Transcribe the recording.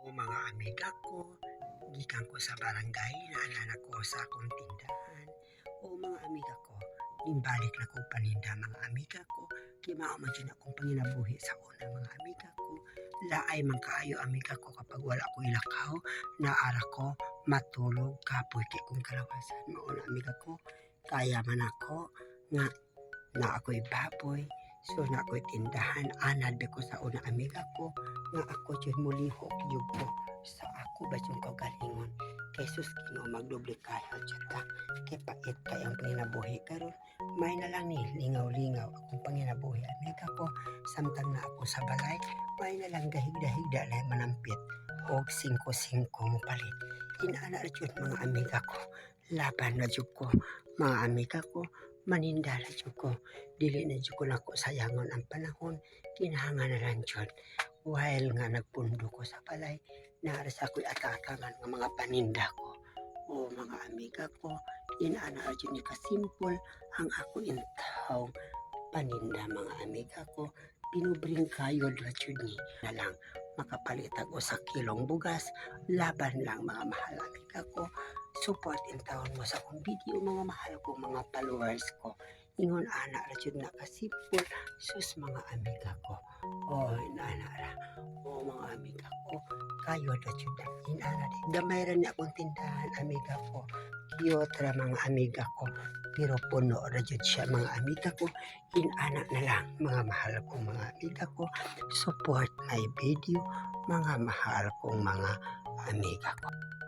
O mga amiga ko, gikan ko sa barangay na anak ko sa akong tindahan. O mga amiga ko, nimbalik na kong paninda mga amiga ko. Kimao man dyan akong panginabuhi sa una mga amiga ko. Laay man kaayo amiga ko kapag wala ko ilakaw, naara ko matulog kapoy kay kong kalawasan. Mauna amiga ko, kaya man ako nga na ako'y baboy. So na ako'y tindahan, anad ko sa una amiga ko, nga ako dyan mulihok yung ko. Sa ako ba yung kagalingon kay sus kino magdoble kayo dyan ta kay pait kayang panginabuhi. Karon may na lang ni lingaw-lingaw akong panginabuhi. Amiga ko samtang na ako sa balay may na lang gahigda-higda lang manampit. Og singko-singko mo palit. Inaana na dyan mga amiga ko laban na dyan ko mga amiga ko manindala dyan ko dili na dyan ko nako sayangon ang panahon. Kinahanga na lang dyan. While nga nagpundo ko sa balay naara sa ako'y atakangan ng mga paninda ko. O mga amiga ko inaana dyan ni kasimpol ang ako intaw. Paninda mga amiga ko pinubring kayo dyan ni na lang. Makapalitag o sa kilong bugas laban lang mga mahal amiga ko support in taon mo sa akong video mga mahal kong mga followers ko. Ingon ana ra jud na kasipol sus mga amiga ko. O inaana ra. O mga amiga ko kayo ra jud na. Inaana di gamay ra ni akong tindahan amiga ko. Cute ra mga amiga ko. Pero puno ra jud siya mga amiga ko. Inana na lang mga mahal kong mga amiga ko. Support my video mga mahal kong mga amiga ko